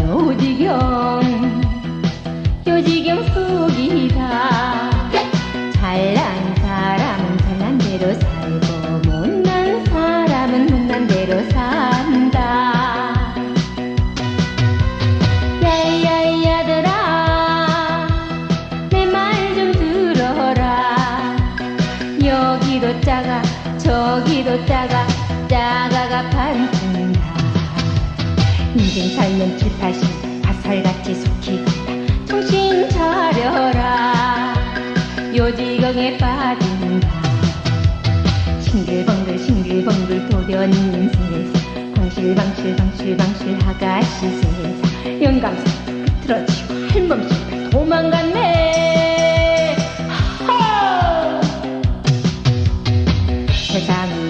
요지경 요지경 속이다. 잘난 사람은 잘난 대로 살고 못난 사람은 못난 대로 산다. 야야 야들아 내 말 좀 들어라. 여기도 작아 저기도 작아 평생 살면 기타시 화살같이 속히 간다 정신 차려라. 요지경에 빠진다 싱글벙글 싱글벙글 도변 인생에서 방실방실 방실방실 하가시 세상. 영감상 틀어치고 할멈씩 도망갔네 세상